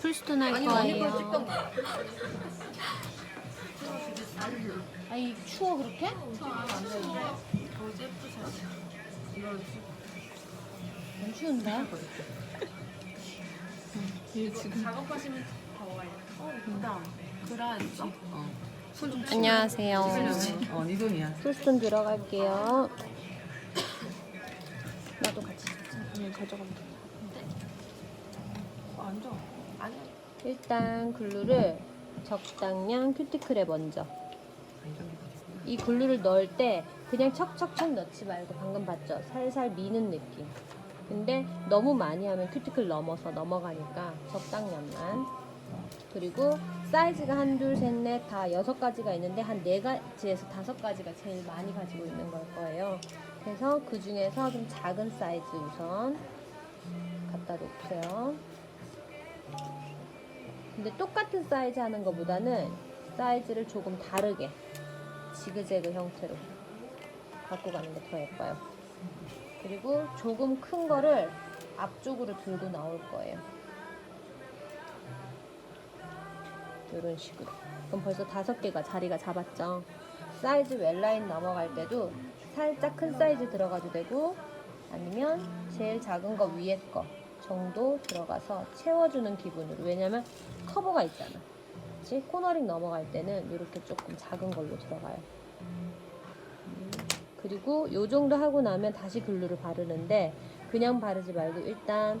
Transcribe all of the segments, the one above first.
풀스톤 할 거예요. 아니 추워 그렇게? 안 추운데? 작업하시면 더워요. 어. 그라지. 안녕하세요. 어, 네 돈이야. 풀스톤 들어갈게요. 그냥 가져가면 돼. 앉아. 아니야. 일단 글루를 적당량 큐티클에 먼저 이 글루를 넣을 때 그냥 척척척 넣지 말고 방금 봤죠? 살살 미는 느낌 근데 너무 많이 하면 큐티클 넘어서 넘어가니까 적당량만 그리고 사이즈가 한 둘 셋 넷 다 여섯 가지가 있는데 한 네 가지에서 다섯 가지가 제일 많이 가지고 있는 걸 거예요 그래서 그 중에서 좀 작은 사이즈 우선 갖다 놓고요 근데 똑같은 사이즈 하는 것보다는 사이즈를 조금 다르게 지그재그 형태로 갖고 가는 게 더 예뻐요. 그리고 조금 큰 거를 앞쪽으로 들고 나올 거예요. 이런 식으로. 그럼 벌써 다섯 개가 자리가 잡았죠. 사이즈 웰라인 넘어갈 때도 살짝 큰 사이즈 들어가도 되고 아니면 제일 작은 거 위에 거 정도 들어가서 채워주는 기분으로. 왜냐면 커버가 있잖아. 그치? 코너링 넘어갈 때는 이렇게 조금 작은 걸로 들어가요. 음, 그리고 요 정도 하고 나면 다시 글루를 바르는데 그냥 바르지 말고 일단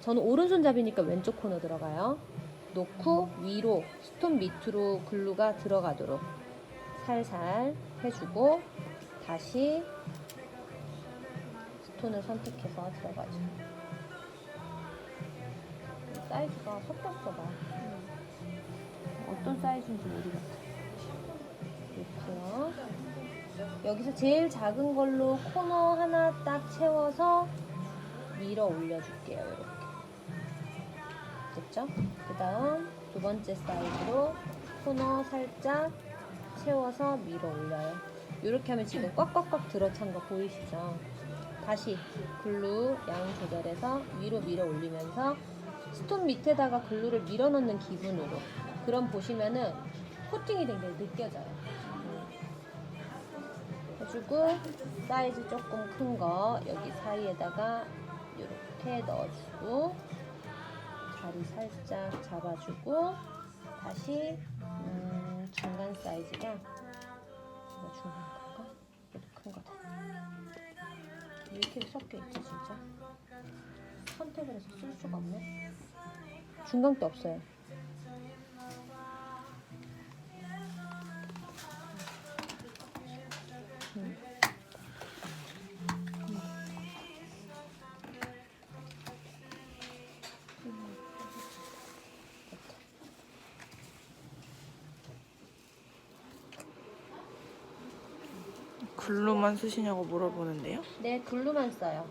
저는 오른손잡이니까 왼쪽 코너 들어가요. 놓고 위로 스톤 밑으로 글루가 들어가도록 살살 해주고 다시 스톤을 선택해서 들어가죠. 사이즈가 섞였어 봐. 어떤 사이즈인지 모르겠다. 이렇게요. 여기서 제일 작은 걸로 코너 하나 딱 채워서 밀어 올려줄게요. 이렇게. 됐죠? 그 다음 두 번째 사이즈로 코너 살짝 채워서 밀어 올려요. 이렇게 하면 지금 꽉꽉꽉 들어찬 거 보이시죠? 다시 글루 양 조절해서 위로 밀어 올리면서 스톤 밑에다가 글루를 밀어 넣는 기분으로 그럼 보시면은 코팅이 굉장히 느껴져요. 음. 해주고 사이즈 조금 큰 거 여기 사이에다가 이렇게 넣어주고 자리 살짝 잡아주고 다시 음, 중간 사이즈가 이거 중간 건가? 큰 거다. 왜 이렇게 섞여 있지 진짜? 선택을 해서 쓸 수가 없네. 중간 게 없어요. 글루만 쓰시냐고 물어보는데요. 네, 글루만 써요.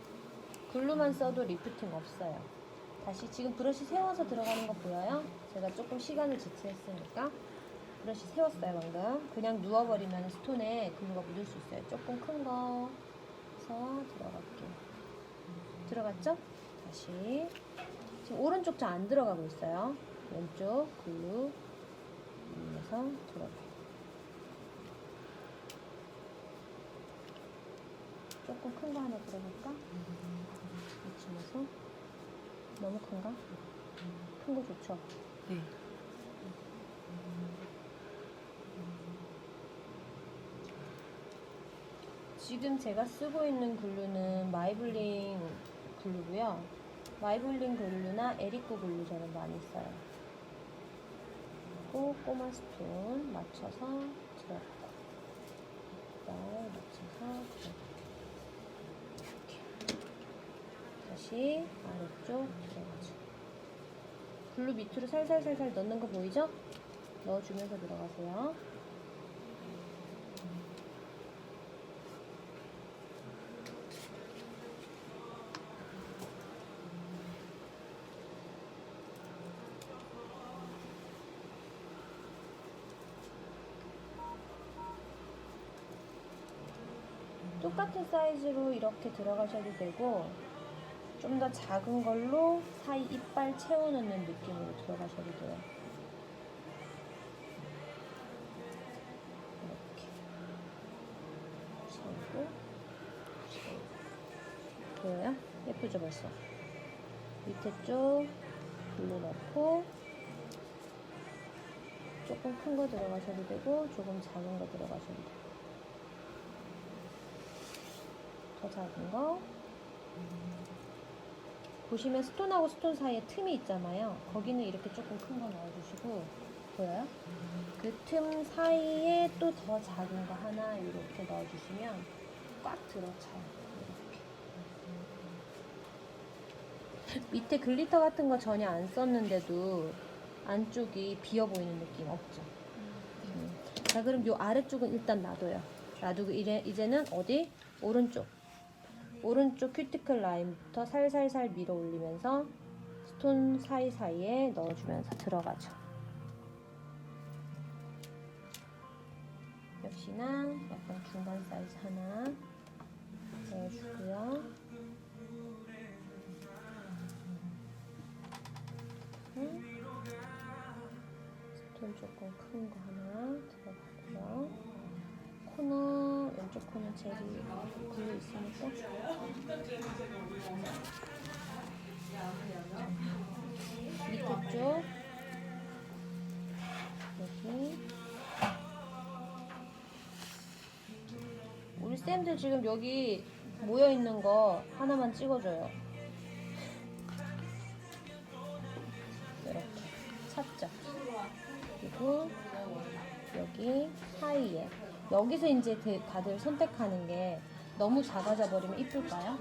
글루만 써도 리프팅 없어요. 다시 지금 브러쉬 세워서 들어가는 거 보여요? 제가 조금 시간을 지체했으니까 브러쉬 세웠어요 방금. 그냥 누워버리면 스톤에 글루가 묻을 수 있어요. 조금 큰 거서 들어갈게요. 들어갔죠? 다시 지금 오른쪽 저 안 들어가고 있어요. 왼쪽 글루 올려서 들어가요. 조금 큰 거 하나 들어갈까? 이쯤에서 너무 큰가? 큰 거 좋죠? 네. 지금 제가 쓰고 있는 글루는 마이블링 글루고요. 마이블링 글루나 에리코 글루 저는 많이 써요. 그리고 꼬마 스푼 맞춰서 들어가고 맞춰서 들어가고 이렇게 다시 아래쪽 들어가죠. 글루 밑으로 살살살살 넣는 거 보이죠? 넣어주면서 들어가세요. 또 똑같은 사이즈로 이렇게 들어가셔도 되고 좀 더 작은 걸로 사이 이빨 채워넣는 느낌으로 들어가셔도 돼요. 이렇게 채우고 보여요? 예쁘죠 벌써? 밑에 쪽 블루 넣고 조금 큰 거 들어가셔도 되고 조금 작은 거 들어가셔도 돼요. 더 작은 거 보시면 스톤하고 스톤 사이에 틈이 있잖아요. 거기는 이렇게 조금 큰 거 넣어주시고 보여요? 그 틈 사이에 또 더 작은 거 하나 이렇게 넣어주시면 꽉 들어차요. 밑에 글리터 같은 거 전혀 안 썼는데도 안쪽이 비어 보이는 느낌 없죠? 음. 자 그럼 요 아래쪽은 일단 놔둬요. 놔두고 이제, 이제는 어디? 오른쪽. 오른쪽 큐티클 라인부터 살살살 밀어 올리면서 스톤 사이사이에 넣어주면서 들어가죠. 역시나 약간 중간 사이즈 하나 넣어주고요. 음. 스톤 조금 큰 거 하나 젤이 글로 있으니까 밑에 쪽 여기 우리 쌤들 지금 여기 모여 있는 거 하나만 찍어줘요. 이렇게 찾죠. 그리고 여기 사이에 여기서 이제 대- 다들 선택하는 게 너무 작아져 버리면 이쁠까요?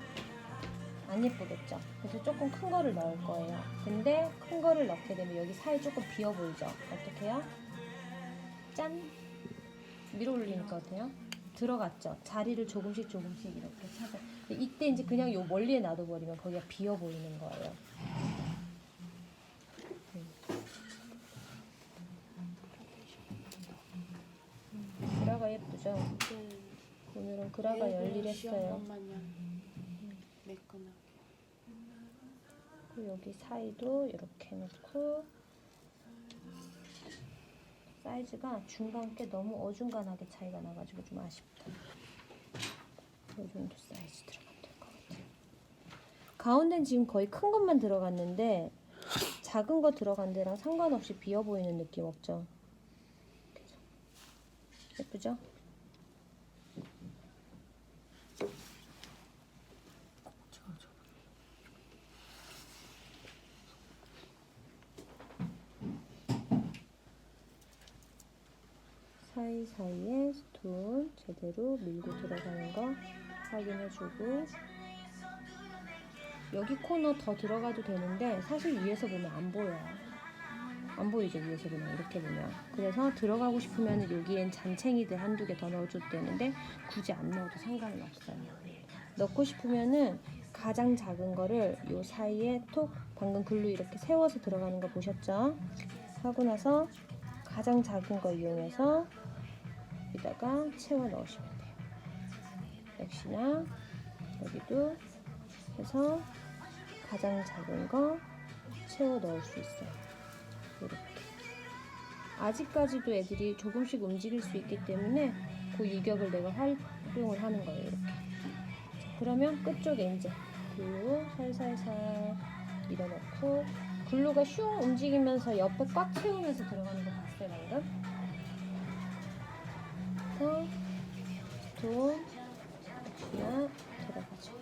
안 예쁘겠죠? 그래서 조금 큰 거를 넣을 거예요. 근데 큰 거를 넣게 되면 여기 사이 조금 비어 보이죠? 어떻게 해요? 짠! 밀어 올리니까 어때요? 들어갔죠? 자리를 조금씩 조금씩 이렇게 찾아. 근데 이때 이제 그냥 요 멀리에 놔둬버리면 거기가 비어 보이는 거예요. 음, 예쁘죠? 오늘은 그라가 열일했어요. 매끈하게. 여기 사이도 이렇게 놓고 사이즈가 중간 게 너무 어중간하게 차이가 나가지고 좀 아쉽다. 이 정도 사이즈 들어가면 될 것 같아요. 가운데는 지금 거의 큰 것만 들어갔는데 작은 거 들어간 데랑 상관없이 비어 보이는 느낌 없죠? 예쁘죠? 사이사이에 스톤 제대로 밀고 들어가는 거 확인해주고 여기 코너 더 들어가도 되는데 사실 위에서 보면 안 보여요. 안 보이죠 위에서 보면 이렇게 보면 그래서 들어가고 싶으면 여기엔 잔챙이들 한두 개 더 넣어줘도 되는데 굳이 안 넣어도 상관은 없어요. 넣고 싶으면은 가장 작은 거를 요 사이에 톡 방금 글로 이렇게 세워서 들어가는 거 보셨죠? 하고 나서 가장 작은 거 이용해서 여기다가 채워 넣으시면 돼요. 역시나 여기도 해서 가장 작은 거 채워 넣을 수 있어요. 이렇게. 아직까지도 애들이 조금씩 움직일 수 있기 때문에 그 유격을 내가 활용을 하는 거예요. 이렇게. 자, 그러면 끝쪽에 이제 글로 살살살 밀어넣고 글루가 슝 움직이면서 옆에 꽉 채우면서 들어가는 그래서 돈 역시나 들어가죠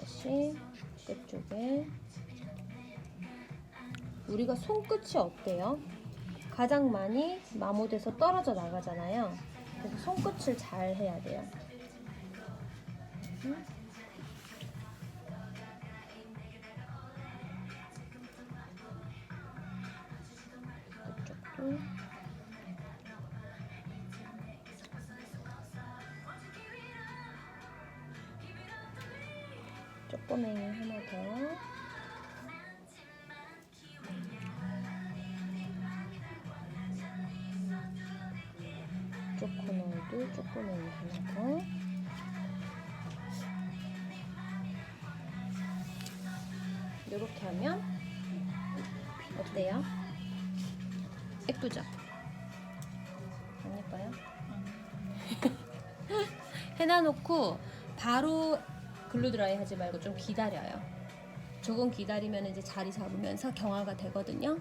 다시 끝쪽에 우리가 손끝이 어때요? 가장 많이 마모돼서 떨어져 나가잖아요 그래서 손끝을 잘 해야 돼요 음? 꼬맹이 하나 더 여기도 조그만 하나 더. 이렇게 하면 어때요? 예쁘죠? 안 예뻐요? 해놔놓고 바로 글루드라이 하지 말고 좀 기다려요. 조금 기다리면 이제 자리 잡으면서 경화가 되거든요.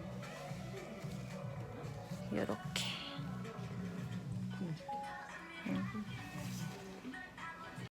이렇게